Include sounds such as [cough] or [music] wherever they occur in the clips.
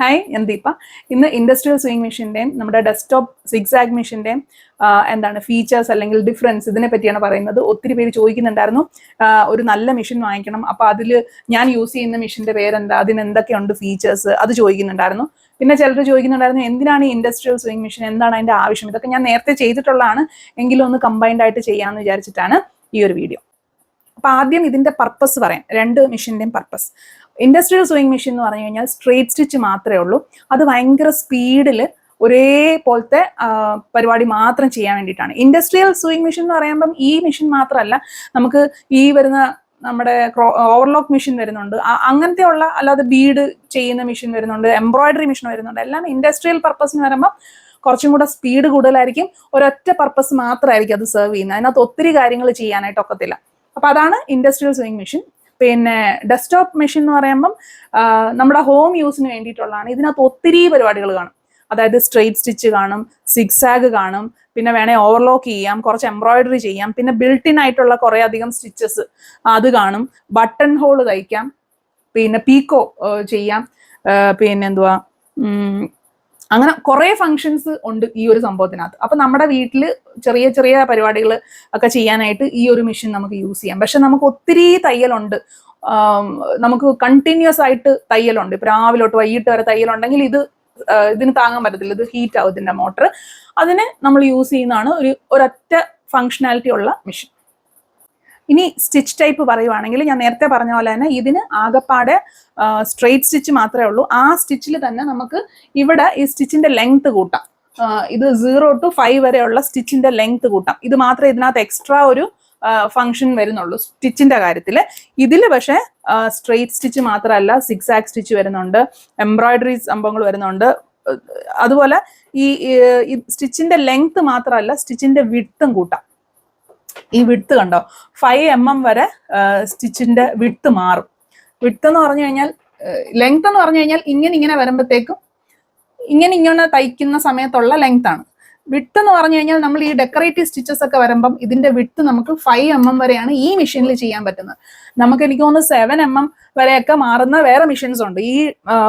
Hi ഞാൻ ദീപ ഇന്ന് industrial swing മെഷീന്റെയും നമ്മുടെ ഡെസ്ക്ടോപ്പ് സിക്സാഗ് മെഷീന്റെയും എന്താണ് ഫീച്ചേഴ്സ് അല്ലെങ്കിൽ ഡിഫറൻസ് ഇതിനെ പറ്റിയാണ് പറയുന്നത്. ഒത്തിരി പേര് ചോദിക്കുന്നുണ്ടായിരുന്നു. ഒരു നല്ല മെഷീൻ വാങ്ങിക്കണം. അപ്പോൾ അതിൽ ഞാൻ യൂസ് ചെയ്യുന്ന മെഷീന്റെ പേരെന്താ? അതിന് എന്തൊക്കെയുണ്ട് ഫീച്ചേഴ്സ് അത് ചോദിക്കുന്നുണ്ടായിരുന്നു. പിന്നെ ചിലർ ചോദിക്കുന്നുണ്ടായിരുന്നു എന്തിനാണ് ഈ ഇൻഡസ്ട്രിയൽ സ്വിംഗ് മെഷീൻ എന്താണ് അതിന്റെ ആവശ്യം? ഇതൊക്കെ ഞാൻ നേരത്തെ ചെയ്തിട്ടുള്ളതാണ്. എങ്കിലും ഒന്ന് കമ്പൈൻഡ് ആയിട്ട് ചെയ്യാമെന്ന് വിചാരിച്ചിട്ടാണ് ഈ ഒരു വീഡിയോ അപ്പോൾ ആദ്യം ഇതിന്റെ പർപ്പസ് പറയാം. രണ്ട് മെഷീന്റെയും പർപ്പസ് ഇൻഡസ്ട്രിയൽ സ്വിങ് മെഷീൻ എന്ന് പറഞ്ഞു കഴിഞ്ഞാൽ സ്ട്രേറ്റ് സ്റ്റിച്ച് മാത്രമേ ഉള്ളൂ. അത് ഭയങ്കര സ്പീഡിൽ ഒരേപോലത്തെ പരിപാടി മാത്രം ചെയ്യാൻ വേണ്ടിയിട്ടാണ്. ഇൻഡസ്ട്രിയൽ സ്വിങ് മെഷീൻ എന്ന് പറയുമ്പം ഈ മെഷീൻ മാത്രമല്ല നമുക്ക് ഈ വരുന്ന നമ്മുടെ ഓവർലോക്ക് മെഷീൻ വരുന്നുണ്ട്. അങ്ങനത്തെ ഉള്ള അല്ലാതെ ബീഡ് ചെയ്യുന്ന മെഷീൻ വരുന്നുണ്ട് എംബ്രോയിഡറി മെഷീൻ വരുന്നുണ്ട്. എല്ലാം ഇൻഡസ്ട്രിയൽ പർപ്പസിന് വരുമ്പോൾ കുറച്ചും കൂടെ സ്പീഡ് കൂടുതലായിരിക്കും. ഒരൊറ്റ പർപ്പസ് മാത്രമായിരിക്കും അത് സെർവ് ചെയ്യുന്നത്. അതിനകത്ത് ഒത്തിരി കാര്യങ്ങൾ ചെയ്യാനായിട്ട് ഒക്കത്തില്ല. അപ്പൊ അതാണ് ഇൻഡസ്ട്രിയൽ സ്വിങ് മെഷീൻ പിന്നെ ഡെസ്ക്ടോപ്പ് മെഷീൻ എന്ന് പറയുമ്പം നമ്മുടെ ഹോം യൂസിന് വേണ്ടിയിട്ടുള്ളതാണ്. ഇതിനകത്ത് ഒത്തിരി പരിപാടികൾ കാണും. അതായത് സ്ട്രെയിറ്റ് സ്റ്റിച്ച് കാണും സിക്സാഗ് കാണും പിന്നെ വേണേൽ ഓവർലോക്ക് ചെയ്യാം കുറച്ച് എംബ്രോയിഡറി ചെയ്യാം പിന്നെ ബിൽട്ടിൻ ആയിട്ടുള്ള കുറേ അധികം സ്റ്റിച്ചസ് അത് കാണും. ബട്ടൺ ഹോൾ തയ്ക്കാം പിന്നെ പീക്കോ ചെയ്യാം. പിന്നെന്തുവാ അങ്ങനെ കുറേ ഫങ്ഷൻസ് ഉണ്ട് ഈ ഒരു സംഭവത്തിനകത്ത്. അപ്പൊ നമ്മുടെ വീട്ടിൽ ചെറിയ ചെറിയ പരിപാടികൾ ഒക്കെ ചെയ്യാനായിട്ട് ഈ ഒരു മെഷീൻ നമുക്ക് യൂസ് ചെയ്യാം. പക്ഷെ നമുക്ക് ഒത്തിരി തയ്യലുണ്ട്. നമുക്ക് കണ്ടിന്യൂസ് ആയിട്ട് തയ്യലുണ്ട്. ഇപ്പൊ രാവിലെ തൊട്ട് വൈകിട്ട് വരെ തയ്യലുണ്ടെങ്കിൽ ഇത് ഇതിന് താങ്ങാൻ പറ്റത്തില്ല. ഇത് ഹീറ്റ് ആവും ഇതിന്റെ മോട്ടർ അതിനെ നമ്മൾ യൂസ് ചെയ്യുന്നതാണ് ഒരു ഒരൊറ്റ ഫങ്ഷനാലിറ്റി ഉള്ള മെഷീൻ ഇനി സ്റ്റിച്ച് ടൈപ്പ് പറയുവാണെങ്കിൽ ഞാൻ നേരത്തെ പറഞ്ഞ പോലെ തന്നെ ഇതിന് ആകപ്പാടെ സ്ട്രെയിറ്റ് സ്റ്റിച്ച് മാത്രമേ ഉള്ളൂ. ആ സ്റ്റിച്ചിൽ തന്നെ നമുക്ക് ഇവിടെ ഈ സ്റ്റിച്ചിന്റെ ലെങ്ത് കൂട്ടാം. ഇത് സീറോ ടു ഫൈവ് വരെയുള്ള സ്റ്റിച്ചിന്റെ ലെങ്ത് കൂട്ടാം. ഇത് മാത്രമേ ഇതിനകത്ത് എക്സ്ട്രാ ഒരു ഫംഗ്ഷൻ വരുന്നുള്ളൂ സ്റ്റിച്ചിന്റെ കാര്യത്തിൽ ഇതിൽ പക്ഷേ സ്ട്രെയിറ്റ് സ്റ്റിച്ച് മാത്രമല്ല സിക്സ് സ്റ്റിച്ച് വരുന്നുണ്ട് എംബ്രോയിഡറി സംഭവങ്ങൾ വരുന്നുണ്ട്. അതുപോലെ ഈ സ്റ്റിച്ചിന്റെ ലെങ്ത് മാത്രമല്ല സ്റ്റിച്ചിന്റെ വിട്ടും കൂട്ടാം. ഈ വിട്ട് കണ്ടോ? ഫൈവ് എം എം വരെ സ്റ്റിച്ചിന്റെ വിട്ട് മാറും. വിട്ട് എന്ന് പറഞ്ഞു കഴിഞ്ഞാൽ ലെങ്ത് എന്ന് പറഞ്ഞു കഴിഞ്ഞാൽ ഇങ്ങനെ ഇങ്ങനെ വരുമ്പോഴത്തേക്കും ഇങ്ങനെ ഇങ്ങനെ തയ്ക്കുന്ന സമയത്തുള്ള ലെങ്ത് ആണ്. വിട്ട് എന്ന് പറഞ്ഞു കഴിഞ്ഞാൽ നമ്മൾ ഈ ഡെക്കറേറ്റീവ് സ്റ്റിച്ചസ് ഒക്കെ വരുമ്പം ഇതിന്റെ വിട്ട് നമുക്ക് ഫൈവ് എം എം വരെയാണ് ഈ മെഷീനിൽ ചെയ്യാൻ പറ്റുന്നത്. നമുക്ക് എനിക്ക് തോന്നുന്നു സെവൻ എം എം വരെയൊക്കെ മാറുന്ന വേറെ മെഷീൻസ് ഉണ്ട്. ഈ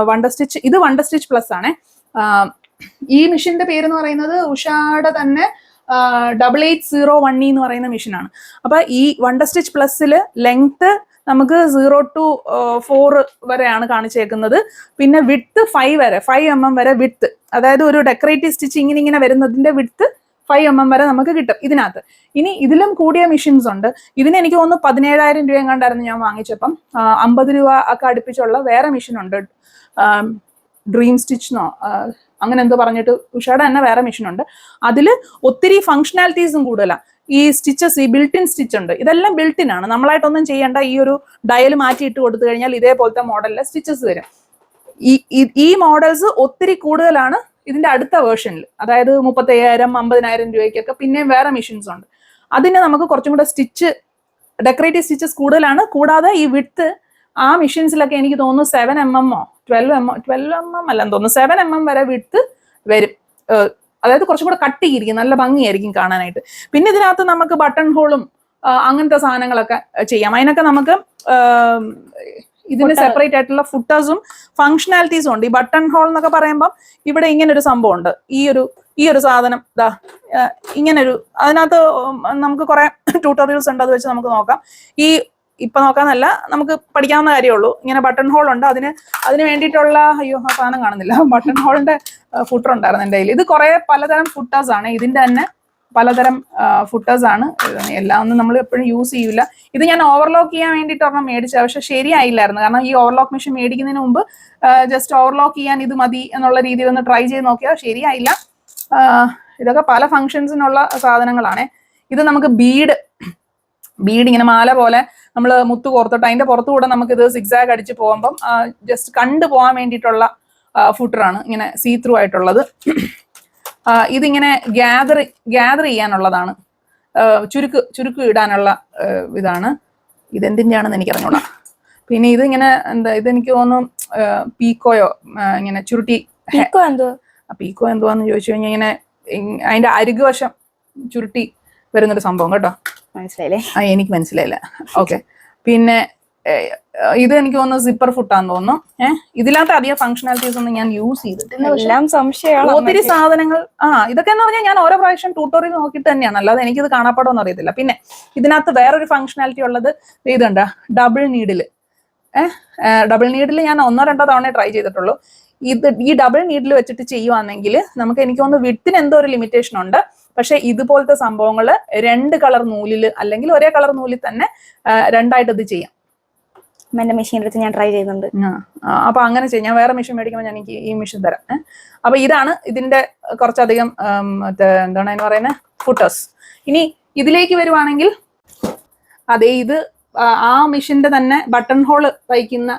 വണ്ടർ സ്റ്റിച്ച് ഇത് വണ്ടർ സ്റ്റിച്ച് പ്ലസ് ആണ്. ഈ മെഷീന്റെ പേര് എന്ന് പറയുന്നത് ഉഷാടെ തന്നെ double eight zero one E എന്ന് പറയുന്ന മെഷീനാണ് അപ്പൊ ഈ വണ്ടർ സ്റ്റിച്ച് പ്ലസ്സിൽ ലെങ്ത്ത് നമുക്ക് സീറോ ടു ഫോർ വരെയാണ് കാണിച്ചേക്കുന്നത്. പിന്നെ വിട്ട് ഫൈവ് വരെ ഫൈവ് എം എം വരെ വിട്ത്ത് അതായത് ഒരു ഡെക്കറേറ്റീവ് സ്റ്റിച്ച് ഇങ്ങനെ ഇങ്ങനെ വരുന്നതിന്റെ വിട്ട് ഫൈവ് എം എം വരെ നമുക്ക് കിട്ടും ഇതിനകത്ത്. ഇനി ഇതിലും കൂടിയ മെഷീൻസ് ഉണ്ട്. ഇതിന് എനിക്ക് തോന്നുന്നു പതിനേഴായിരം രൂപ കണ്ടായിരുന്നു ഞാൻ വാങ്ങിച്ചപ്പം. അമ്പത് രൂപ ഒക്കെ അടുപ്പിച്ചുള്ള വേറെ മെഷീൻ ഉണ്ട്. ഡ്രീം സ്റ്റിച്ചെന്നോ അങ്ങനെ എന്തോ പറഞ്ഞിട്ട് ഉഷയുടെ തന്നെ വേറെ മെഷീൻ ഉണ്ട്. അതിൽ ഒത്തിരി ഫംഗ്ഷനാലിറ്റീസും കൂടുതലാണ് ഈ സ്റ്റിച്ചസ് ഈ ബിൽട്ടിൻ സ്റ്റിച്ച് ഉണ്ട്. ഇതെല്ലാം ബിൽട്ടിൻ ആണ്. നമ്മളായിട്ടൊന്നും ചെയ്യേണ്ട ഈ ഒരു ഡയൽ മാറ്റി ഇട്ട് കൊടുത്തു കഴിഞ്ഞാൽ ഇതേപോലത്തെ മോഡലിലെ സ്റ്റിച്ചസ് വരും. ഈ ഈ- മോഡൽസ് ഒത്തിരി കൂടുതലാണ് ഇതിന്റെ അടുത്ത വേർഷനിൽ അതായത് മുപ്പത്തയ്യായിരം അമ്പതിനായിരം രൂപയ്ക്കൊക്കെ പിന്നെയും വേറെ മെഷീൻസ് ഉണ്ട്. അതിന് നമുക്ക് കുറച്ചും കൂടെ സ്റ്റിച്ച് ഡെക്കറേറ്റീവ് സ്റ്റിച്ചസ് കൂടുതലാണ്. കൂടാതെ ഈ വിട്ട് ആ മെഷീൻസിലൊക്കെ എനിക്ക് തോന്നുന്നു seven M എമ്മോ twelve M twelve M M അല്ലെന്ന് തോന്നുന്നു. സെവൻ എം എം വരെ വിട്ട് വരും. അതായത് കുറച്ചും കൂടെ കട്ടിയിരിക്കും നല്ല ഭംഗിയായിരിക്കും കാണാനായിട്ട്. പിന്നെ ഇതിനകത്ത് നമുക്ക് ബട്ടൺ ഹോളും അങ്ങനത്തെ സാധനങ്ങളൊക്കെ ചെയ്യാം. അതിനൊക്കെ നമുക്ക് ഇതിന് സെപ്പറേറ്റ് ആയിട്ടുള്ള ഫുട്ടേഴ്സും ഫങ്ഷണാലിറ്റീസും ഉണ്ട്. ഈ ബട്ടൺ ഹോൾ എന്നൊക്കെ പറയുമ്പോൾ ഇവിടെ ഇങ്ങനെ ഒരു സംഭവം ഉണ്ട്. ഈ ഒരു ഈ ഒരു സാധനം ഇതാ ഇങ്ങനൊരു അതിനകത്ത് നമുക്ക് കുറെ [laughs] ട്യൂട്ടോറിയൽസ് ഉണ്ട്. അത് വെച്ച് നമുക്ക് നോക്കാം. ഈ ഇപ്പൊ നോക്കാന്നല്ല നമുക്ക് പഠിക്കാവുന്ന കാര്യമുള്ളൂ ഇങ്ങനെ ബട്ടൺ ഹോൾ ഉണ്ട്. അതിന് അതിന് വേണ്ടിയിട്ടുള്ള അയ്യോ ആ സാധനം കാണുന്നില്ല. ബട്ടൺ ഹോളിന്റെ ഫുട്ടർ ഉണ്ടായിരുന്നു എന്റെ കയ്യിൽ ഇത് കുറെ പലതരം ഫുട്ടേഴ്സ് ആണ്. ഇതിന്റെ തന്നെ പലതരം ഫുട്ടേഴ്സ് ആണ്. എല്ലാം ഒന്നും നമ്മൾ എപ്പോഴും യൂസ് ചെയ്യില്ല ഇത് ഞാൻ ഓവർലോക്ക് ചെയ്യാൻ വേണ്ടിയിട്ട് ഒരെണ്ണം മേടിച്ച പക്ഷെ ശരിയായില്ലായിരുന്നു. കാരണം ഈ ഓവർലോക്ക് മെഷീൻ മേടിക്കുന്നതിന് മുമ്പ് ജസ്റ്റ് ഓവർലോക്ക് ചെയ്യാൻ ഇത് മതി എന്നുള്ള രീതിയിൽ ഒന്ന് ട്രൈ ചെയ്ത് നോക്കിയാൽ ശരിയായില്ല. ഇതൊക്കെ പല ഫങ്ഷൻസിനുള്ള സാധനങ്ങളാണ്. ഇത് നമുക്ക് ബീഡ് ബീഡ് ഇങ്ങനെ മാല പോലെ നമ്മൾ മുത്തു കോർത്തിട്ട് അതിന്റെ പുറത്തുകൂടെ നമുക്ക് ഇത് സിക്സാഗ് അടിച്ച് പോകുമ്പം ജസ്റ്റ് കണ്ടു പോകാൻ വേണ്ടിയിട്ടുള്ള ഫുട്ടറാണ് ഇങ്ങനെ സീ ത്രൂ ആയിട്ടുള്ളത്. ഇതിങ്ങനെ ഗ്യാദർ ഗ്യാദർ ചെയ്യാനുള്ളതാണ്. ചുരുക്ക് ചുരുക്ക് ഇടാനുള്ള ഇതാണ്. ഇതെന്തിന്റെയാണെന്ന് എനിക്ക് അറിഞ്ഞോളാം പിന്നെ ഇത് ഇങ്ങനെ എന്താ ഇതെനിക്ക് തോന്നുന്നു പീക്കോയോ ഇങ്ങനെ ചുരുട്ടി പീക്കോ എന്തോ പീക്കോ എന്തുവാന്ന് ചോദിച്ചു കഴിഞ്ഞാൽ ഇങ്ങനെ അതിന്റെ അരികുവശം ചുരുട്ടി വരുന്നൊരു സംഭവം കേട്ടോ. മനസ്സിലായില്ലേ? ആ എനിക്ക് മനസ്സിലായില്ല. ഓക്കെ പിന്നെ ഇത് എനിക്ക് തോന്നുന്നു സിപ്പർ ഫുട്ടാന്ന് തോന്നുന്നു. ഏഹ് ഇതിനകത്ത് അധികം ഫംഗ്ഷനാലിറ്റീസ് ഒന്നും ഞാൻ യൂസ് ചെയ്തിട്ടില്ല. ഒത്തിരി സാധനങ്ങൾ ആ ഇതൊക്കെ എന്ന് പറഞ്ഞാൽ ഞാൻ ഓരോ പ്രാവശ്യം ട്യൂട്ടോറിയൽ നോക്കിയിട്ട് തന്നെയാണ്. അല്ലാതെ എനിക്കിത് കാണാപ്പാടോന്ന് അറിയത്തില്ല. പിന്നെ ഇതിനകത്ത് വേറൊരു ഫംഗ്ഷനാലിറ്റി ഉള്ളത് ഇതുണ്ട്. ഡബിൾ നീഡിൽ ഏഹ് ഡബിൾ നീഡിൽ ഞാൻ ഒന്നോ രണ്ടോ തവണ ട്രൈ ചെയ്തിട്ടുള്ളൂ. ഇത് ഈ ഡബിൾ നീഡിൽ വെച്ചിട്ട് ചെയ്യുവാണെങ്കിൽ നമുക്ക് എനിക്ക് തോന്നുന്നു വിട്ടിന് എന്തോ ഒരു ലിമിറ്റേഷൻ ഉണ്ട്. പക്ഷെ ഇതുപോലത്തെ സംഭവങ്ങൾ രണ്ട് കളർ നൂലിൽ അല്ലെങ്കിൽ ഒരേ കളർ നൂലിൽ തന്നെ രണ്ടായിട്ട് ഇത് ചെയ്യാം. എന്റെ മെഷീൻ എടുത്ത് ഞാൻ ട്രൈ ചെയ്യുന്നുണ്ട് അപ്പൊ അങ്ങനെ ചെയ്യും. ഞാൻ വേറെ മെഷീൻ മേടിക്കുമ്പോൾ ഞാൻ എനിക്ക് ഈ മെഷീൻ തരാം. അപ്പൊ ഇതാണ് ഇതിന്റെ കുറച്ചധികം മറ്റേ എന്താണ് അതിന് പറയുന്നത് ഫുട്ടേഴ്സ് ഇനി ഇതിലേക്ക് വരുവാണെങ്കിൽ അതെ ഇത് ആ, മെഷീന്റെ തന്നെ ബട്ടൺ ഹോൾ തയ്ക്കുന്ന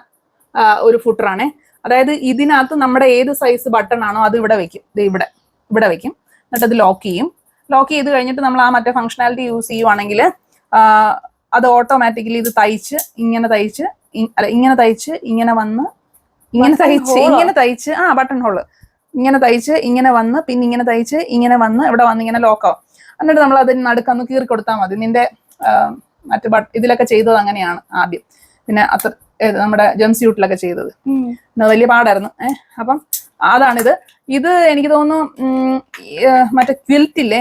ഒരു ഫുട്ടറാണ് അതായത് ഇതിനകത്ത് നമ്മുടെ ഏത് സൈസ് ബട്ടൺ ആണോ അത് ഇവിടെ വെക്കും ഇവിടെ. ഇവിടെ വെക്കും എന്നിട്ട് അത് ലോക്ക് ചെയ്യും. ലോക്ക് ചെയ്ത് കഴിഞ്ഞിട്ട് നമ്മൾ ആ മറ്റേ ഫംഗ്ഷനാലിറ്റി യൂസ് ചെയ്യുവാണെങ്കിൽ അത് ഓട്ടോമാറ്റിക്കലി ഇത് തയ്ച്ച് ഇങ്ങനെ തയ്ച്ച് അല്ല ഇങ്ങനെ തയ്ച്ച് ഇങ്ങനെ വന്ന് ഇങ്ങനെ തയ്ച്ച് ഇങ്ങനെ തയ്ച്ച് ആ ബട്ടൺ ഹോൾ ഇങ്ങനെ തയ്ച്ച് ഇങ്ങനെ വന്ന് പിന്നെ ഇങ്ങനെ തയ്ച്ച് ഇങ്ങനെ വന്ന് ഇവിടെ വന്ന് ഇങ്ങനെ ലോക്കാവും എന്നിട്ട് നമ്മൾ അതിന് നടുക്കൊന്ന് കീറി കൊടുത്താൽ മതി. നിന്റെ മറ്റു ബട്ട് ഇതിലൊക്കെ ചെയ്തത് അങ്ങനെയാണ് ആദ്യം. പിന്നെ അത്ര നമ്മുടെ ജംസ് ജംസ്യൂട്ടിലൊക്കെ ചെയ്തത്. വലിയ പാടായിരുന്നു. ഏഹ് അപ്പം അതാണിത്. ഇത് എനിക്ക് തോന്നുന്നു മറ്റേ ക്വിൽറ്റ് ഇല്ലേ?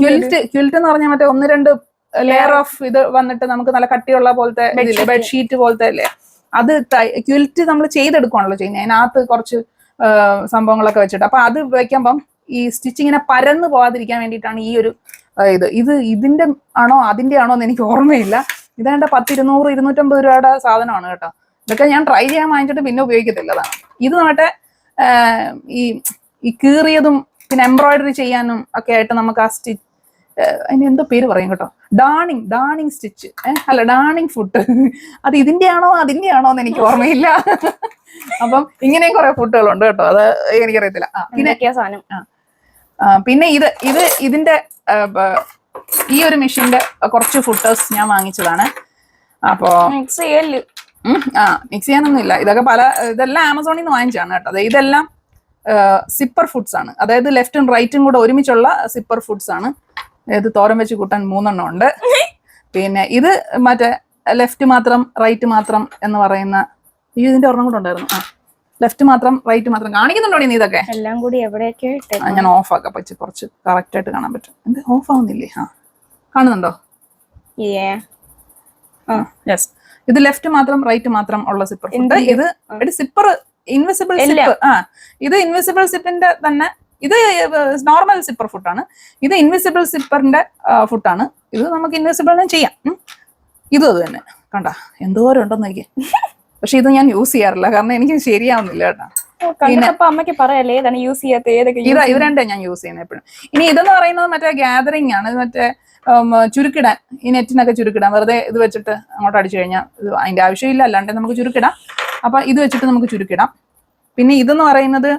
ക്വിൽറ്റ് ക്വിൽറ്റ് എന്ന് പറഞ്ഞാൽ മറ്റേ ഒന്ന് രണ്ട് ലെയർ ഓഫ് ഇത് വന്നിട്ട് നമുക്ക് നല്ല കട്ടിയുള്ള പോലത്തെ ബെഡ്ഷീറ്റ് പോലത്തെ അല്ലേ? അത് ക്വിൽറ്റ് നമ്മൾ ചെയ്തെടുക്കുവാണല്ലോ ചെയ്യുന്നത് അതിനകത്ത് കുറച്ച് സംഭവങ്ങളൊക്കെ വെച്ചിട്ട്. അപ്പൊ അത് വെക്കുമ്പം ഈ സ്റ്റിച്ചിങ്ങിനെ പരന്ന് പോവാതിരിക്കാൻ വേണ്ടിയിട്ടാണ് ഈ ഒരു ഇത്. ഇത് ഇതിന്റെ ആണോ അതിന്റെ ആണോ എന്ന് എനിക്ക് ഓർമ്മയില്ല. ഇതാണ്ട് പത്ത് ഇരുന്നൂറ് ഇരുന്നൂറ്റമ്പത് രൂപയുടെ സാധനമാണ് കേട്ടോ. ഇതൊക്കെ ഞാൻ ട്രൈ ചെയ്യാൻ വാങ്ങിച്ചിട്ട് പിന്നെ ഉപയോഗിക്കത്തില്ലതാണ് ഇത് മറ്റേ ഈ ഈ കീറിയതും പിന്നെ എംബ്രോയിഡറി ചെയ്യാനും ഒക്കെ ആയിട്ട് നമുക്ക് ആ സ്റ്റിച്ച് അതിന് എന്തോ പേര് പറയും കേട്ടോ? ഡാണിങ് ഡാണിങ് സ്റ്റിച്ച് അല്ല ഡാണിങ് ഫുഡ് അത് ഇതിന്റെ ആണോ അതിന്റെ ആണോ എന്ന് എനിക്ക് ഓർമ്മയില്ല. അപ്പം ഇങ്ങനെയും കുറെ ഫുഡുകളുണ്ട് കേട്ടോ. അത് എനിക്കറിയത്തില്ല. പിന്നെ സാധനം? പിന്നെ ഇത് ഇത് ഇതിന്റെ ഈ ഒരു മെഷീന്റെ കുറച്ച് ഫുട്ടേഴ്സ് ഞാൻ വാങ്ങിച്ചതാണ്. അപ്പോ മിക്സ് ചെയ്യൽ. ആ മിക്സ് ചെയ്യാനൊന്നുമില്ല. ഇതൊക്കെ പല ഇതെല്ലാം ആമസോണിൽ നിന്ന് വാങ്ങിച്ചാണ് കേട്ടോ. അതെ ഇതെല്ലാം സിപ്പർ ഫുഡ്സ് ആണ്. അതായത് ലെഫ്റ്റും റൈറ്റും കൂടെ ഒരുമിച്ചുള്ള സിപ്പർ ഫുഡ്സ് ആണ്. അതായത് തോരൻ വെച്ച് കൂട്ടാൻ മൂന്നെണ്ണം ഉണ്ട്. പിന്നെ ഇത് മറ്റേ ലെഫ്റ്റ് മാത്രം റൈറ്റ് മാത്രം എന്ന് പറയുന്ന ഈ ഇതിന്റെ ഒരെണ്ണം കൂടെ ഉണ്ടായിരുന്നു. ആ ലെഫ്റ്റ് മാത്രം റൈറ്റ് മാത്രം. കാണിക്കുന്നുണ്ടോ നീ ഇതൊക്കെ? എല്ലാം കൂടി എവിടെയൊക്കെ ഞാൻ ഓഫ് ആക്കാം. പറ്റി കുറച്ച് കറക്റ്റ് ആയിട്ട് കാണാൻ പറ്റും. എന്ത് ഓഫ് ആവുന്നില്ലേ? ആ കാണുന്നുണ്ടോ? യെസ് ഇത് ലെഫ്റ്റ് മാത്രം റൈറ്റ് മാത്രം ഉള്ള സിപ്പർ ഫുഡ് ഇത് സിപ്പർ ഇൻവിസിബിൾ. സിപ്പ് ആ ഇത് ഇൻവിസിബിൾ സിപ്പിന്റെ തന്നെ ഇത് നോർമൽ സിപ്പർ ഫുഡാണ് ഇത് ഇൻവിസിബിൾ സിപ്പറിന്റെ ഫുഡാണ് ഇത് നമുക്ക് ഇൻവിസിബിളിനും ചെയ്യാം. ഇതും അത് തന്നെ. കണ്ട എന്തോരം ഉണ്ടെന്ന് നോക്കി പക്ഷെ ഇത് ഞാൻ യൂസ് ചെയ്യാറില്ല. കാരണം എനിക്ക് ശരിയാവുന്നില്ല കേട്ടോ. അമ്മയ്ക്ക് പറയല്ലേ ഏതാണ് യൂസ് ചെയ്യാത്ത ഏതൊക്കെ use ഇത് ഇത് രണ്ടേ ഞാൻ യൂസ് ചെയ്യുന്നത് എപ്പോഴും. ഇനി ഇതെന്ന് പറയുന്നത് മറ്റേ ഗ്യാതറിംഗ് ആണ്. മറ്റേ ചുരുക്കിടാൻ. ഈ നെറ്റിനൊക്കെ ചുരുക്കിടാൻ. വെറുതെ ഇത് വെച്ചിട്ട് അങ്ങോട്ട് അടിച്ചു കഴിഞ്ഞാൽ അതിന്റെ ആവശ്യമില്ല. അല്ലാണ്ട് നമുക്ക് ചുരുക്കിടാം. അപ്പൊ ഇത് വെച്ചിട്ട് നമുക്ക് ചുരുക്കിടാം. പിന്നെ ഇതെന്ന് പറയുന്നത്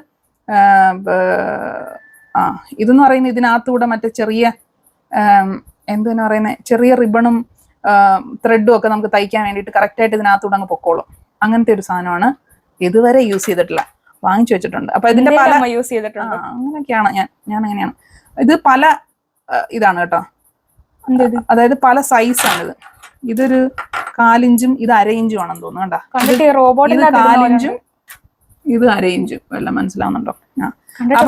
ആ, ഇതെന്ന് പറയുന്നത് ഇതിനകത്തൂടെ മറ്റേ ചെറിയ എന്തെന്ന് പറയുന്നത് ചെറിയ റിബണും ത്രെഡും ഒക്കെ നമുക്ക് തയ്ക്കാൻ വേണ്ടിയിട്ട് കറക്റ്റായിട്ട് ഇതിനകത്തൂടെ അങ്ങ് പൊക്കോളും. അങ്ങനത്തെ ഒരു സാധനമാണ് ഇതുവരെ യൂസ് ചെയ്തിട്ടില്ല. വാങ്ങിച്ചു വെച്ചിട്ടുണ്ട്. അപ്പൊ ഇതിന്റെ പല യൂസ് ചെയ്തിട്ടുണ്ട്. അങ്ങനെയൊക്കെയാണ് ഞാൻ ഞാൻ അങ്ങനെയാണ്. ഇത് പല ഇതാണ് കേട്ടോ. അതായത് പല സൈസാണ് ഇത് ഇതൊരു കാലിഞ്ചും ഇത് അര ഇഞ്ചും ആണെന്ന് തോന്നുന്നു കണ്ടാ? കണ്ടിട്ട് ഇത് റോബോട്ടിന്റെ കാലിഞ്ചും ഇത് അര ഇഞ്ചും. എല്ലാം മനസ്സിലാവുന്നുണ്ടോ?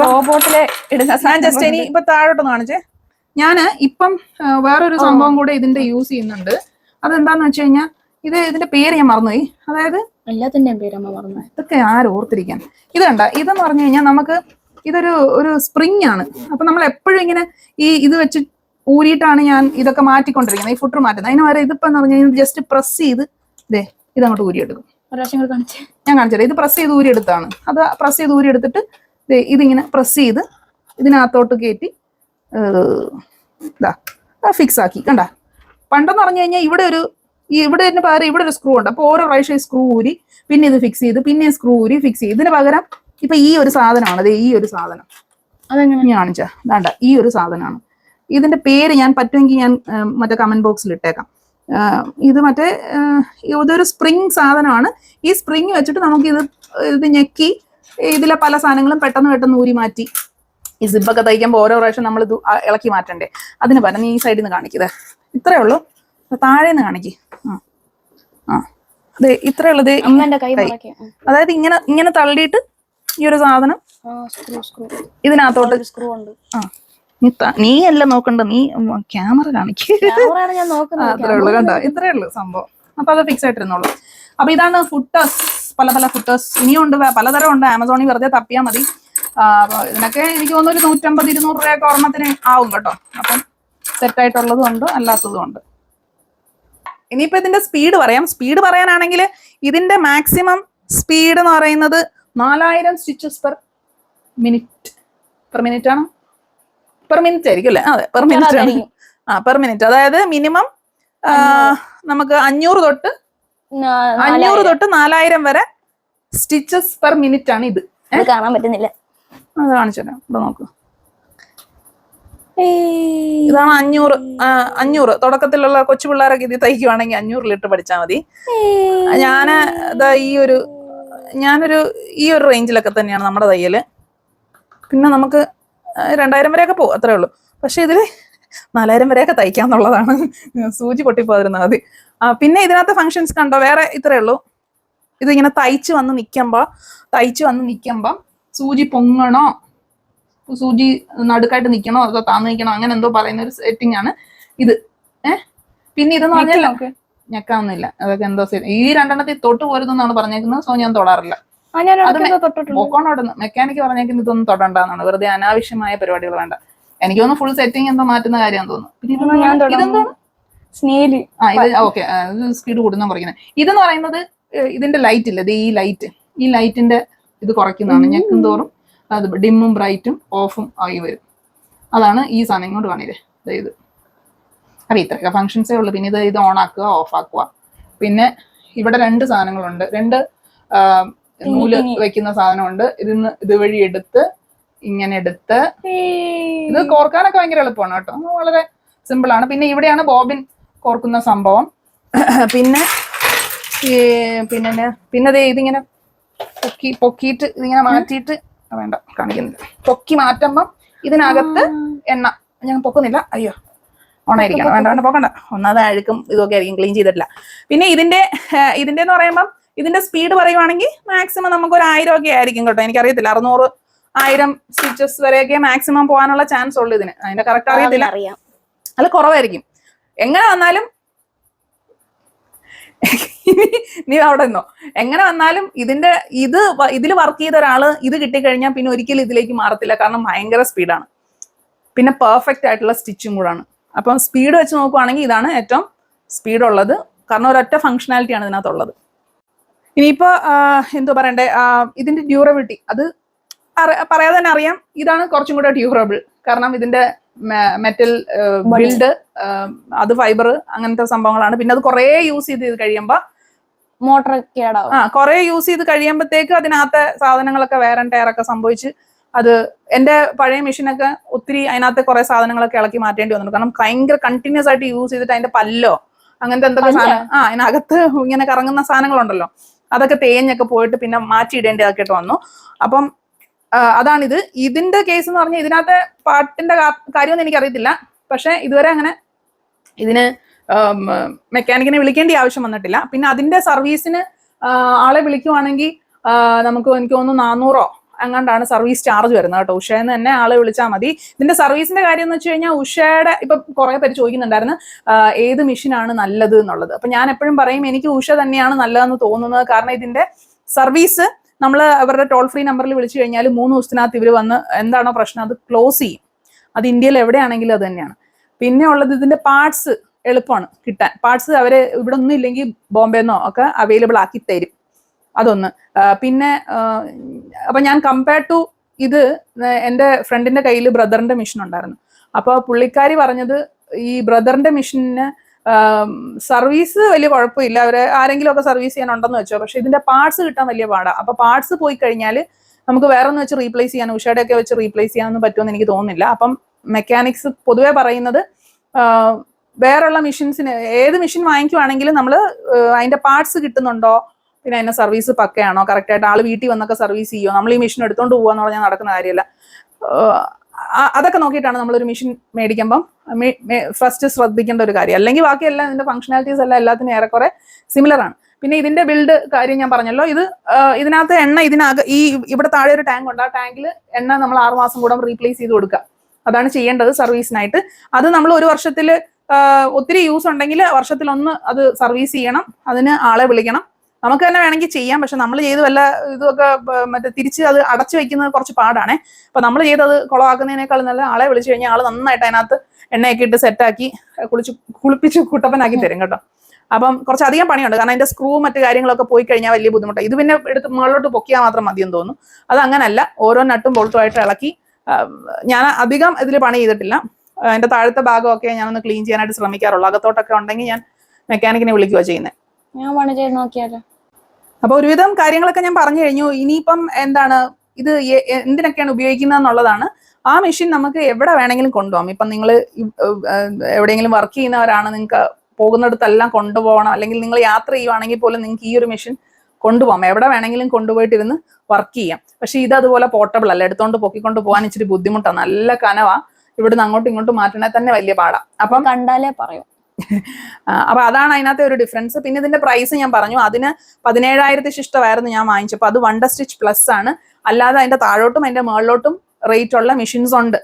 റോബോട്ടിലെ ഞാൻ ജസ്റ്റ് ഇനി ഇപ്പൊ താഴോട്ടൊന്ന് കാണിച്ചേ. ഞാൻ ഇപ്പം വേറൊരു സംഭവം കൂടെ ഇതിന്റെ യൂസ് ചെയ്യുന്നുണ്ട്. അതെന്താന്ന് വെച്ച് കഴിഞ്ഞാൽ ഇത് ഇതിന്റെ പേര് ഞാൻ മറന്നുപോയി. അതായത് എല്ലാത്തിന്റെയും പേര് അമ്മ പറഞ്ഞു ഇതൊക്കെ ആരും ഓർത്തിരിക്കാൻ? ഇത് കണ്ട ഇതെന്ന് പറഞ്ഞു കഴിഞ്ഞാൽ നമുക്ക് ഇതൊരു ഒരു സ്പ്രിങ് ആണ് അപ്പൊ നമ്മൾ എപ്പോഴും ഇങ്ങനെ ഈ ഇത് വെച്ച് ഊരിയിട്ടാണ് ഞാൻ ഇതൊക്കെ മാറ്റിക്കൊണ്ടിരിക്കുന്നത്. ഈ ഫുട്ടർ മാറ്റുന്നത്. അതിന് വരെ ഇതിപ്പോ എന്ന് പറഞ്ഞു കഴിഞ്ഞാൽ ജസ്റ്റ് പ്രസ് ചെയ്ത് ഇതേ ഇതങ്ങോട്ട് ഊരിയെടുക്കും. ഞാൻ കാണിച്ചുതരാം ഇത് പ്രസ് ചെയ്ത് ഊരിയെടുത്താണ്. അത് പ്രസ് ചെയ്ത് ഊരിയെടുത്തിട്ട് ഇതിങ്ങനെ പ്രസ് ചെയ്ത് ഇതിനകത്തോട്ട് കയറ്റി ഇതാ ഫിക്സ് ആക്കി. കണ്ട? പണ്ടെന്ന് പറഞ്ഞു കഴിഞ്ഞാൽ ഇവിടെ ഒരു ഈ ഇവിടെ തന്നെ പകരം ഇവിടെ ഒരു സ്ക്രൂ ഉണ്ട്. അപ്പോൾ ഓരോ പ്രാവശ്യം സ്ക്രൂ ഊരി പിന്നെ ഇത് ഫിക്സ് ചെയ്ത് പിന്നെ സ്ക്രൂ ഊരി ഫിക്സ് ചെയ്ത്. ഇതിന് പകരം ഇപ്പൊ ഈ ഒരു സാധനമാണ്. അതെ ഈ ഒരു സാധനം. അതെങ്ങനെ? കാണിച്ചാ. വേണ്ട ഈ ഒരു സാധനമാണ്. ഇതിന്റെ പേര് ഞാൻ പറ്റുമെങ്കിൽ ഞാൻ മറ്റേ കമന്റ് ബോക്സിൽ ഇട്ടേക്കാം. ഇത് മറ്റേ ഇതൊരു സ്പ്രിങ് സാധനമാണ്. ഈ സ്പ്രിങ് വെച്ചിട്ട് നമുക്ക് ഇത് ഇത് ഞെക്കി ഇതിലെ പല സാധനങ്ങളും പെട്ടെന്ന് പെട്ടെന്ന് ഊരി മാറ്റി. ഈ സിബൊക്കെ തയ്ക്കുമ്പോൾ ഓരോ പ്രാവശ്യം നമ്മൾ ഇത് ഇളക്കി മാറ്റണ്ടേ. അതിന് പകരം ഈ സൈഡിൽ നിന്ന് കാണിക്കുന്നത് ഇത്രേ ഉള്ളൂ. താഴെ നിന്ന് കാണിക്ക്. ആ ആ. അതെ ഇത്രേ ഉള്ളത് അതായത് ഇങ്ങനെ ഇങ്ങനെ തള്ളിയിട്ട് ഈ ഒരു സാധനം ഇതിനകത്തോട്ട് സ്ക്രൂ ഉണ്ട്. ആ. നീ നീ അല്ല നോക്കണ്ട നീ ക്യാമറ കാണിക്കുക അത്രേ ഉള്ളൂ കണ്ടോ? ഇത്രേ ഉള്ളൂ സംഭവം. അപ്പൊ അത് ഫിക്സ് ആയിട്ടിരുന്നോളൂ. അപ്പൊ ഇതാണ് ഫുട്ടേഴ്സ് പല പല ഫുട്ടേഴ്സ് ഇനിയും ഉണ്ട് പലതരം ഉണ്ട്. ആമസോണിൽ വെറുതെ തപ്പിയാൽ മതി. ഇതിനൊക്കെ എനിക്ക് തോന്നുന്നു ഒരു നൂറ്റമ്പത് ഇരുന്നൂറ് രൂപയൊക്കെ ഓർമ്മത്തിന് ആവും കേട്ടോ. അപ്പം സെറ്റ് ആയിട്ടുള്ളതും ഉണ്ട് അല്ലാത്തതും ഉണ്ട്. ഇനിയിപ്പോ ഇതിന്റെ സ്പീഡ് പറയാം. സ്പീഡ് പറയാനാണെങ്കിൽ ഇതിന്റെ മാക്സിമം സ്പീഡ് എന്ന് പറയുന്നത് നാലായിരം stitches per minute per minute ആണോ. പെർ മിനിറ്റ് ആയിരിക്കും അല്ലേ? അതെ പെർ മിനിറ്റ് ആണ്. ആ പെർ മിനിറ്റ് അതായത് മിനിമം നമുക്ക് അഞ്ഞൂറ് തൊട്ട് അഞ്ഞൂറ് തൊട്ട് നാലായിരം വരെ സ്റ്റിച്ചസ് പെർ മിനിറ്റ് ആണ് ഇത്. കാണാൻ പറ്റുന്നില്ല. അത് കാണിച്ചു തരാം. ഇവിടെ നോക്കൂ. ഇതാണ് അഞ്ഞൂറ് അഞ്ഞൂറ്. തുടക്കത്തിലുള്ള കൊച്ചു പിള്ളേരൊക്കെ ഇത് തയ്ക്കുവാണെങ്കിൽ അഞ്ഞൂറിലിട്ട് പഠിച്ചാൽ മതി. ഞാൻ ഇതാ ഈ ഒരു ഞാനൊരു ഈ ഒരു റേഞ്ചിലൊക്കെ തന്നെയാണ് നമ്മുടെ തയ്യൽ. പിന്നെ നമുക്ക് രണ്ടായിരം വരെയൊക്കെ പോകും അത്രേ ഉള്ളൂ. പക്ഷെ ഇതിൽ നാലായിരം വരെയൊക്കെ തയ്ക്കാന്നുള്ളതാണ് സൂചി പൊട്ടിപ്പോതിരുന്ന മതി. പിന്നെ ഇതിനകത്ത് ഫങ്ഷൻസ് കണ്ടോ? വേറെ ഇത്രേ ഉള്ളൂ. ഇതിങ്ങനെ തയ്ച്ച് വന്ന് നിൽക്കുമ്പോൾ തയ്ച്ച് വന്ന് നിൽക്കുമ്പം സൂചി പൊങ്ങണോ? സൂചി നടുക്കായിട്ട് നിൽക്കണോ? അതോ താന്ന് നിൽക്കണോ? അങ്ങനെ എന്തോ പറയുന്ന ഒരു സെറ്റിംഗ് ആണ് ഇത്. ഏഹ് പിന്നെ ഇതെന്ന് പറഞ്ഞാൽ ഞെക്കാവുന്നില്ല അതൊക്കെ എന്തോ ഈ രണ്ടെണ്ണത്തിൽ തൊട്ട് പോരുതെന്നാണ് പറഞ്ഞേക്കുന്നത്. സോ ഞാൻ തൊടാറില്ല. പോക്കോണോടുന്ന് മെക്കാനിക്ക് പറഞ്ഞേക്കുന്ന ഇതൊന്നും തൊടണ്ടെന്നാണ്. വെറുതെ അനാവശ്യമായ പരിപാടികൾ വേണ്ട. എനിക്ക് തോന്നുന്നു ഫുൾ സെറ്റിംഗ് എന്തോ മാറ്റുന്ന കാര്യം തോന്നുന്നു. ഇതെന്താണ് സ്നേൽ ആ ഇത് ഓക്കെ. സ്പീഡ് കൂടുന്ന കുറയ്ക്കുന്നത് ഇതെന്ന് പറയുന്നത് ഇതിന്റെ ലൈറ്റ് ഇല്ല? ഈ ലൈറ്റ് ഈ ലൈറ്റിന്റെ ഇത് കുറയ്ക്കുന്നതാണ് ഞെക്കും തോറും അത് ഡിമ്മും ബ്രൈറ്റും ഓഫും ആയി വരും. അതാണ് ഈ സാധനം ഇങ്ങോട്ട് കാണില്ലേ? അതായത് അപ്പൊ ഇത്രയൊക്കെ ഫങ്ഷൻസേ ഉള്ളൂ. പിന്നെ ഇത് ഇത് ഓൺ ആക്കുക ഓഫ് ആക്കുക. പിന്നെ ഇവിടെ രണ്ട് സാധനങ്ങളുണ്ട്. രണ്ട് നൂൽ. വെക്കുന്ന സാധനമുണ്ട്. ഇതിന്ന് ഇതുവഴി എടുത്ത് ഇങ്ങനെ എടുത്ത് ഇത് കോർക്കാനൊക്കെ ഭയങ്കര എളുപ്പമാണ് കേട്ടോ. വളരെ സിമ്പിൾ ആണ്. പിന്നെ ഇവിടെയാണ് ബോബിൻ കോർക്കുന്ന സംഭവം. [clears throat] പിന്നെ പിന്നെ പിന്നെ ഇതിങ്ങനെ പൊക്കി പൊക്കിയിട്ട് ഇതിങ്ങനെ മാറ്റിയിട്ട് വേണ്ട കാണിക്കുന്നില്ല. പൊക്കി മാറ്റുമ്പം ഇതിനകത്ത് എണ്ണ. ഞാൻ പൊക്കുന്നില്ല. അയ്യോ ഓണായിരിക്കണം. വേണ്ട വേണ്ട പൊക്കണ്ട. ഒന്നാമത് അഴുക്കും ഇതൊക്കെ ആയിരിക്കും. ക്ലീൻ ചെയ്തിട്ടില്ല. പിന്നെ ഇതിന്റെ ഇതിന്റെ എന്ന് പറയുമ്പം ഇതിന്റെ സ്പീഡ് പറയുവാണെങ്കിൽ മാക്സിമം നമുക്ക് ഒരു ആയിരം ഒക്കെ ആയിരിക്കും കേട്ടോ. എനിക്കറിയത്തില്ല. അറുന്നൂറ് ആയിരം സ്റ്റിച്ചസ് വരെയൊക്കെ മാക്സിമം പോകാനുള്ള ചാൻസ് ഉള്ളു ഇതിന്. അതിന്റെ കറക്റ്റ് അറിയത്തില്ല. അല്ല അത് കുറവായിരിക്കും. എങ്ങനെ വന്നാലും നീ അവിടെ നിന്നോ. എങ്ങനെ വന്നാലും ഇതിന്റെ ഇത് ഇതിൽ വർക്ക് ചെയ്ത ഒരാൾ ഇത് കിട്ടിക്കഴിഞ്ഞാൽ പിന്നെ ഒരിക്കലും ഇതിലേക്ക് മാറത്തില്ല. കാരണം ഭയങ്കര സ്പീഡാണ് പിന്നെ പെർഫെക്റ്റ് ആയിട്ടുള്ള സ്റ്റിച്ചും കൂടാണ് അപ്പം സ്പീഡ് വെച്ച് നോക്കുവാണെങ്കിൽ ഇതാണ് ഏറ്റവും സ്പീഡുള്ളത് കാരണം ഒരൊറ്റ ഫംഗ്ഷനാലിറ്റിയാണ് ഇതിനകത്തുള്ളത്. ഇനിയിപ്പോ എന്തോ പറയണ്ടേ ഇതിന്റെ ഡ്യൂറബിലിറ്റി അത് പറയാതെ തന്നെ അറിയാം. ഇതാണ് കുറച്ചും കൂടെ ഡ്യൂറബിൾ കാരണം ഇതിന്റെ മെറ്റൽ ബിൽഡ് അത് ഫൈബർ അങ്ങനത്തെ സംഭവങ്ങളാണ്. പിന്നെ അത് കുറേ യൂസ് ചെയ്ത് കഴിയുമ്പോൾ മോട്ടർ കേടാവും ആ കുറെ യൂസ് ചെയ്ത് കഴിയുമ്പോഴത്തേക്ക് അതിനകത്തെ സാധനങ്ങളൊക്കെ വേറെ ടയറൊക്കെ സംഭവിച്ച് അത് എന്റെ പഴയ മെഷീനൊക്കെ ഒത്തിരി അതിനകത്തെ കുറെ സാധനങ്ങളൊക്കെ ഇളക്കി മാറ്റേണ്ടി വന്നിട്ടുണ്ട്. കാരണം ഭയങ്കര കണ്ടിന്യൂസ് ആയിട്ട് യൂസ് ചെയ്തിട്ട് അതിന്റെ പല്ലോ അങ്ങനത്തെ എന്തൊക്കെ? സാധനം ആ അതിനകത്ത് ഇങ്ങനെ കറങ്ങുന്ന സാധനങ്ങളുണ്ടല്ലോ. അതൊക്കെ തേഞ്ഞൊക്കെ പോയിട്ട് പിന്നെ മാറ്റി ഇടേണ്ടതൊക്കെ ആയിട്ട് വന്നു. അപ്പം അതാണിത്. ഇതിന്റെ കേസ് എന്ന് പറഞ്ഞാൽ ഇതിനകത്തെ പാട്ടിന്റെ കാര്യമൊന്നും കാര്യമൊന്നും എനിക്കറിയത്തില്ല. പക്ഷെ ഇതുവരെ അങ്ങനെ ഇതിന് മെക്കാനിക്കിനെ വിളിക്കേണ്ട ആവശ്യം വന്നിട്ടില്ല. പിന്നെ അതിന്റെ സർവീസിന് ആളെ വിളിക്കുവാണെങ്കിൽ നമുക്ക് എനിക്ക് തോന്നുന്നു നാനൂറോ അങ്ങാണ്ടാണ് സർവീസ് ചാർജ് വരുന്നത് കേട്ടോ. ഉഷയെന്ന് തന്നെ ആളെ വിളിച്ചാൽ മതി. ഇതിന്റെ സർവീസിന്റെ കാര്യം എന്ന് വെച്ച് കഴിഞ്ഞാൽ ഉഷയുടെ ഇപ്പൊ കുറെ പേര് ചോദിക്കുന്നുണ്ടായിരുന്നു ഏത് മെഷീനാണ് നല്ലത് എന്നുള്ളത്. അപ്പൊ ഞാൻ എപ്പോഴും പറയും എനിക്ക് ഉഷ തന്നെയാണ് നല്ലതെന്ന് തോന്നുന്നത്. കാരണം ഇതിന്റെ സർവീസ് നമ്മൾ അവരുടെ ടോൾ ഫ്രീ നമ്പറിൽ വിളിച്ചു കഴിഞ്ഞാൽ മൂന്ന് ദിവസത്തിനകത്ത് ഇവർ വന്ന് എന്താണോ പ്രശ്നം? അത് ക്ലോസ് ചെയ്യും. അത് ഇന്ത്യയിൽ എവിടെയാണെങ്കിലും അത് തന്നെയാണ്. പിന്നെ ഉള്ളത് ഇതിന്റെ പാർട്സ് എളുപ്പമാണ് കിട്ടാൻ. പാർട്സ് അവർ ഇവിടെ ഒന്നും ഇല്ലെങ്കിൽ ബോംബെന്നോ ഒക്കെ അവൈലബിൾ ആക്കി തരും. അതൊന്ന്. പിന്നെ അപ്പൊ ഞാൻ കമ്പയർ ടു ഇത് എന്റെ ഫ്രണ്ടിന്റെ കയ്യിൽ ബ്രദറിന്റെ മിഷൻ ഉണ്ടായിരുന്നു. അപ്പൊ പുള്ളിക്കാരി പറഞ്ഞത് ഈ ബ്രദറിന്റെ മിഷനിന് സർവീസ് വലിയ കുഴപ്പമില്ല. അവരെ ആരെങ്കിലും ഒക്കെ സർവീസ് ചെയ്യാനുണ്ടെന്ന് വെച്ചോ. പക്ഷെ ഇതിന്റെ പാർട്സ് കിട്ടാൻ വലിയ പാടാ. അപ്പൊ പാർട്സ് പോയി കഴിഞ്ഞാൽ നമുക്ക് വേറെ ഒന്ന് വെച്ച് റീപ്ലേസ് ചെയ്യാൻ ഉഷയുടെ ഒക്കെ വെച്ച് റീപ്ലേസ് ചെയ്യാനൊന്നും പറ്റുമെന്ന് എനിക്ക് തോന്നുന്നില്ല. അപ്പം മെക്കാനിക്സ് പൊതുവേ പറയുന്നത് വേറെയുള്ള മെഷീൻസിന് ഏത് മെഷീൻ വാങ്ങിക്കുവാണെങ്കിലും നമ്മൾ അതിന്റെ പാർട്സ് കിട്ടുന്നുണ്ടോ പിന്നെ അതിന്റെ സർവീസ് പക്കയാണോ? കറക്റ്റ് ആയിട്ട് ആൾ വീട്ടിൽ വന്നൊക്കെ സർവീസ് ചെയ്യുമോ നമ്മൾ ഈ മെഷീൻ എടുത്തോണ്ട് എന്ന് പറഞ്ഞാൽ നടക്കുന്ന കാര്യമല്ല അതൊക്കെ നോക്കിയിട്ടാണ് നമ്മളൊരു മെഷീൻ മേടിക്കുമ്പം ഫസ്റ്റ് ശ്രദ്ധിക്കേണ്ട ഒരു കാര്യം. അല്ലെങ്കിൽ ബാക്കിയെല്ലാം ഇതിന്റെ ഫംഗ്ഷനാലിറ്റീസ് എല്ലാം എല്ലാത്തിനും ഏറെക്കുറെ സിമിലർ ആണ്. പിന്നെ ഇതിന്റെ ബിൽഡ് കാര്യം ഞാൻ പറഞ്ഞല്ലോ. ഇത് ഇതിനകത്ത് എണ്ണ ഇതിനക ഈ ഇവിടെ താഴെ ഒരു ടാങ്ക് ഉണ്ട്. ആ ടാങ്കിൽ എണ്ണ നമ്മൾ ആറുമാസം കൂടെ റീപ്ലേസ് ചെയ്ത് കൊടുക്കുക. അതാണ് ചെയ്യേണ്ടത് സർവീസിനായിട്ട് അത് നമ്മൾ ഒരു വർഷത്തിൽ ഒത്തിരി യൂസ് ഉണ്ടെങ്കിൽ വർഷത്തിലൊന്ന് അത് സർവീസ് ചെയ്യണം. അതിന് ആളെ വിളിക്കണം. നമുക്ക് തന്നെ വേണമെങ്കിൽ ചെയ്യാം പക്ഷെ നമ്മൾ ചെയ്ത് വല്ല ഇതൊക്കെ മറ്റേ തിരിച്ച് അത് അടച്ചു വെക്കുന്നത് കുറച്ച് പാടാണേ. അപ്പൊ നമ്മൾ ചെയ്തത് കുളമാക്കുന്നതിനേക്കാൾ നല്ല ആളെ വിളിച്ചു കഴിഞ്ഞാൽ ആൾ നന്നായിട്ട് അതിനകത്ത് എണ്ണയൊക്കെ ഇട്ട് സെറ്റാക്കി കുളിച്ച് കുളിപ്പിച്ച് കുട്ടപ്പനാക്കി തരും കേട്ടോ. അപ്പം കുറച്ച് അധികം പണിയുണ്ട്. കാരണം അതിന്റെ സ്ക്രൂ മറ്റു കാര്യങ്ങളൊക്കെ പോയി കഴിഞ്ഞാൽ വലിയ ബുദ്ധിമുട്ടാണ് ഇത് പിന്നെ എടുത്ത് മുകളിലോട്ട് പൊക്കിയാൽ മാത്രം മതിയെന്ന് തോന്നുന്നു. അത് അങ്ങനല്ല. ഓരോ നട്ടും ബോൾട്ടും ആയിട്ട് ഇളക്കി ഞാൻ അധികം ഇതിൽ പണി ചെയ്തിട്ടില്ല. അതിന്റെ താഴത്തെ ഭാഗമൊക്കെ ഞാനൊന്ന് ക്ലീൻ ചെയ്യാനായിട്ട് ശ്രമിക്കാറുള്ളൂ. അകത്തോട്ടൊക്കെ ഉണ്ടെങ്കിൽ ഞാൻ മെക്കാനിക്കിനെ വിളിക്കുക ചെയ്യുന്നത് ഞാൻ പണി ചെയ്ത് നോക്കിയാലോ? അപ്പൊ ഒരുവിധം കാര്യങ്ങളൊക്കെ ഞാൻ പറഞ്ഞു കഴിഞ്ഞു. ഇനിയിപ്പം എന്താണ്? ഇത് എന്തിനൊക്കെയാണ് ഉപയോഗിക്കുന്നത് എന്നുള്ളതാണ്. ആ മെഷീൻ നമുക്ക് എവിടെ വേണമെങ്കിലും കൊണ്ടുപോകാം. ഇപ്പം നിങ്ങൾ എവിടെയെങ്കിലും വർക്ക് ചെയ്യുന്നവരാണ് നിങ്ങൾക്ക് പോകുന്നിടത്തെല്ലാം കൊണ്ടുപോകണം. അല്ലെങ്കിൽ നിങ്ങൾ യാത്ര ചെയ്യുവാണെങ്കിൽ പോലും നിങ്ങൾക്ക് ഈ ഒരു മെഷീൻ കൊണ്ടുപോകാം. എവിടെ വേണമെങ്കിലും കൊണ്ടുപോയിട്ടിരുന്ന് വർക്ക് ചെയ്യാം. പക്ഷേ ഇത് അതുപോലെ പോർട്ടബിൾ അല്ല. എടുത്തോണ്ട് പൊക്കിക്കൊണ്ട് പോകാൻ ഇച്ചിരി ബുദ്ധിമുട്ടാണ്. നല്ല കനവാ. ഇവിടുന്ന് അങ്ങോട്ടും ഇങ്ങോട്ടും മാറ്റണേ തന്നെ വലിയ പാടാ. അപ്പം കണ്ടാലേ പറയൂ. അപ്പൊ അതാണ് അതിനകത്തെ ഒരു ഡിഫറൻസ് പിന്നെ ഇതിന്റെ പ്രൈസ് ഞാൻ പറഞ്ഞു. അതിന് പതിനേഴായിരത്തി ശിഷ്ടമായിരുന്നു ഞാൻ വാങ്ങിച്ചപ്പോൾ അത് വണ്ടർ സ്റ്റിച്ച് പ്ലസ് ആണ്. അല്ലാതെ അതിന്റെ താഴോട്ടും അതിന്റെ മുകളിലോട്ടും റേറ്റ് ഉള്ള മെഷീൻസ് ഉണ്ട്.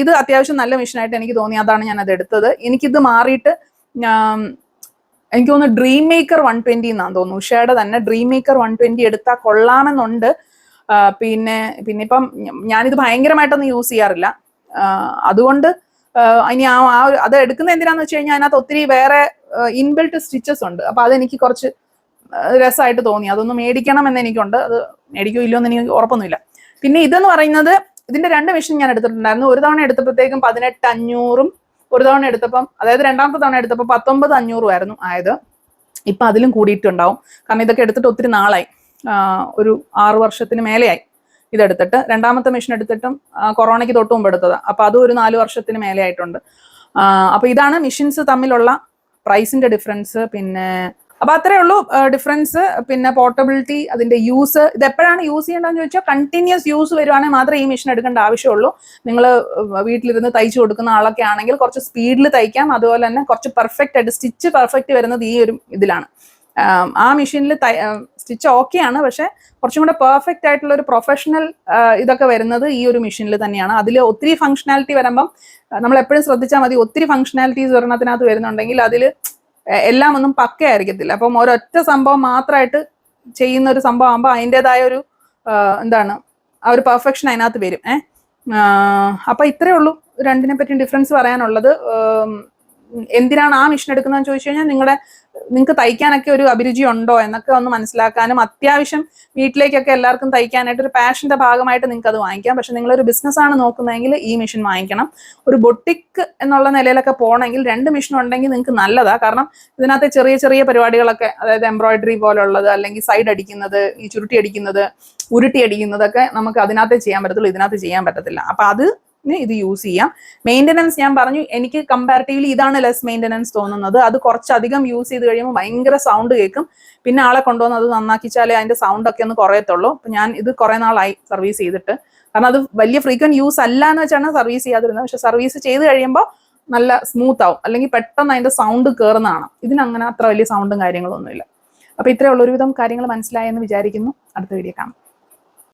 ഇത് അത്യാവശ്യം നല്ല മെഷീനായിട്ട് എനിക്ക് തോന്നി. അതാണ് ഞാൻ അത് എടുത്തത്. എനിക്കിത് മാറിയിട്ട് എനിക്ക് തോന്നുന്നു ഡ്രീം മേക്കർ വൺ ട്വന്റി എന്നാണ് തോന്നുന്നു. ഉഷയുടെ തന്നെ ഡ്രീം മേക്കർ വൺ ട്വന്റി എടുത്താൽ കൊള്ളാമെന്നുണ്ട്. പിന്നെ പിന്നെ ഇപ്പം ഞാനിത് ഭയങ്കരമായിട്ടൊന്നും യൂസ് ചെയ്യാറില്ല. അതുകൊണ്ട് ഇനി ആ ആ അത് എടുക്കുന്ന എന്തിനാന്ന് വെച്ച് കഴിഞ്ഞാൽ അതിനകത്ത് ഒത്തിരി വേറെ ഇൻബിൽട്ട് സ്റ്റിച്ചസ് ഉണ്ട്. അപ്പൊ അതെനിക്ക് കുറച്ച് രസമായിട്ട് തോന്നി. അതൊന്ന് മേടിക്കണം എന്ന് എനിക്കുണ്ട്. അത് മേടിക്കോ ഇല്ലയോ എന്ന് എനിക്ക് ഉറപ്പൊന്നുമില്ല. പിന്നെ ഇതെന്ന് പറയുന്നത് ഇതിന്റെ രണ്ട് മെഷീൻ ഞാൻ എടുത്തിട്ടുണ്ടായിരുന്നു. ഒരു തവണ എടുത്തപ്പോഴത്തേക്കും പതിനെട്ട് അഞ്ഞൂറും ഒരു തവണ എടുത്തപ്പം അതായത് രണ്ടാമത്തെ തവണ എടുത്തപ്പോൾ പത്തൊമ്പത് അഞ്ഞൂറും ആയിരുന്നു ആയത്. ഇപ്പൊ അതിലും കൂടിയിട്ടുണ്ടാവും. കാരണം ഇതൊക്കെ എടുത്തിട്ട് ഒത്തിരി നാളായി. ഒരു ആറു വർഷത്തിന് മേലെയായി. ഇതെടുത്തിട്ട് രണ്ടാമത്തെ മെഷീൻ എടുത്തിട്ടും കൊറോണയ്ക്ക് തൊട്ട് മുമ്പ് എടുത്തതാണ് അപ്പൊ അതും ഒരു നാല് വർഷത്തിന് മേലെ ആയിട്ടുണ്ട്. അപ്പോൾ അപ്പൊ ഇതാണ് മെഷീൻസ് തമ്മിലുള്ള പ്രൈസിന്റെ ഡിഫറൻസ് പിന്നെ അപ്പൊ അത്രേ ഉള്ളൂ ഡിഫറൻസ് പിന്നെ പോർട്ടബിലിറ്റി അതിന്റെ യൂസ് ഇത് എപ്പോഴാണ് യൂസ് ചെയ്യേണ്ടതെന്ന് ചോദിച്ചാൽ കണ്ടിന്യൂസ് യൂസ് വരുവാണെങ്കിൽ മാത്രമേ ഈ മെഷീൻ എടുക്കേണ്ട ആവശ്യമുള്ളൂ. നിങ്ങൾ വീട്ടിലിരുന്ന് തയ്ച്ചു കൊടുക്കുന്ന ആളൊക്കെ ആണെങ്കിൽ കുറച്ച് സ്പീഡിൽ തയ്ക്കാം അതുപോലെ തന്നെ കുറച്ച് പെർഫെക്റ്റ് ആയിട്ട് സ്റ്റിച്ച് പെർഫെക്റ്റ് വരുന്നത് ഈ ഒരു ഇതിലാണ്. ആ മെഷീനിൽ സ്റ്റിച്ച് ഓക്കെയാണ് പക്ഷെ കുറച്ചും കൂടെ പെർഫെക്റ്റ് ആയിട്ടുള്ള ഒരു പ്രൊഫഷണൽ ഇതൊക്കെ വരുന്നത് ഈ ഒരു മെഷീനിൽ തന്നെയാണ്. അതിൽ ഒത്തിരി ഫംഗ്ഷനാലിറ്റി വരുമ്പം നമ്മൾ എപ്പോഴും ശ്രദ്ധിച്ചാൽ മതി ഒത്തിരി ഫംഗ്ഷനാലിറ്റീസ് ഒരെണ്ണത്തിനകത്ത് വരുന്നുണ്ടെങ്കിൽ അതിൽ എല്ലാം ഒന്നും പക്കയായിരിക്കത്തില്ല അപ്പം ഒരൊറ്റ സംഭവം മാത്രമായിട്ട് ചെയ്യുന്ന ഒരു സംഭവം ആകുമ്പോൾ അതിന്റെതായ ഒരു എന്താണ് ആ ഒരു പെർഫെക്ഷൻ അതിനകത്ത് വരും. ഏഹ് അപ്പൊ ഇത്രയേ ഉള്ളൂ. രണ്ടിനെ പറ്റി ഡിഫറൻസ് പറയാനുള്ളത് എന്തിനാണ് ആ മിഷൻ എടുക്കുന്നതെന്ന് ചോദിച്ചു കഴിഞ്ഞാൽ നിങ്ങളുടെ നിങ്ങൾക്ക് തയ്ക്കാനൊക്കെ ഒരു അഭിരുചി ഉണ്ടോ എന്നൊക്കെ ഒന്ന് മനസ്സിലാക്കാനും അത്യാവശ്യം വീട്ടിലേക്കൊക്കെ എല്ലാവർക്കും തയ്ക്കാനായിട്ട് ഒരു പാഷന്റെ ഭാഗമായിട്ട് നിങ്ങൾക്ക് അത് വാങ്ങിക്കാം. പക്ഷെ നിങ്ങളൊരു ബിസിനസ് ആണ് നോക്കുന്നതെങ്കിൽ ഈ മെഷീൻ വാങ്ങിക്കണം. ഒരു ബൊട്ടിക്ക് എന്നുള്ള നിലയിലൊക്കെ പോകണമെങ്കിൽ രണ്ട് മെഷീൻ ഉണ്ടെങ്കിൽ നിങ്ങൾക്ക് നല്ലതാ. കാരണം ഇതിനകത്ത് ചെറിയ ചെറിയ പരിപാടികളൊക്കെ അതായത് എംബ്രോയിഡറി പോലുള്ളത് അല്ലെങ്കിൽ സൈഡ് അടിക്കുന്നത് ഈ ചുരുട്ടി അടിക്കുന്നത് ഉരുട്ടി അടിക്കുന്നതൊക്കെ നമുക്ക് അതിനകത്തേ ചെയ്യാൻ പറ്റത്തുള്ളൂ ഇതിനകത്ത് ചെയ്യാൻ പറ്റത്തില്ല. അപ്പൊ അത് ഇത് യൂസ് ചെയ്യാം. മെയിന്റനൻസ് ഞാൻ പറഞ്ഞു എനിക്ക് കമ്പാരിറ്റീവ്ലി ഇതാണ് ലെസ് മെയിന്റനൻസ് തോന്നുന്നത്. അത് കുറച്ചധികം യൂസ് ചെയ്ത് കഴിയുമ്പോൾ ഭയങ്കര സൗണ്ട് കേൾക്കും. പിന്നെ ആളെ കൊണ്ടുവന്ന് അത് നന്നാക്കിച്ചാലേ അതിന്റെ സൗണ്ട് ഒക്കെ ഒന്ന് കുറയത്തുള്ളൂ. അപ്പം ഞാൻ ഇത് കുറേ നാളായി സർവീസ് ചെയ്തിട്ട്. കാരണം അത് വലിയ ഫ്രീക്വന്റ് യൂസ് അല്ല എന്ന് വെച്ചാണ് സർവീസ് ചെയ്യാതിരുന്നത്. പക്ഷെ സർവീസ് ചെയ്ത് കഴിയുമ്പോൾ നല്ല സ്മൂത്ത് ആവും. അല്ലെങ്കിൽ പെട്ടെന്ന് അതിന്റെ സൗണ്ട് കയറുന്നതാണ് ഇതിനങ്ങനെ അത്ര വലിയ സൗണ്ടും കാര്യങ്ങളൊന്നുമില്ല. അപ്പോൾ ഇത്രയുള്ള ഒരുവിധം കാര്യങ്ങൾ മനസ്സിലായെന്ന് വിചാരിക്കുന്നു. അടുത്ത വീഡിയോ കാണാം.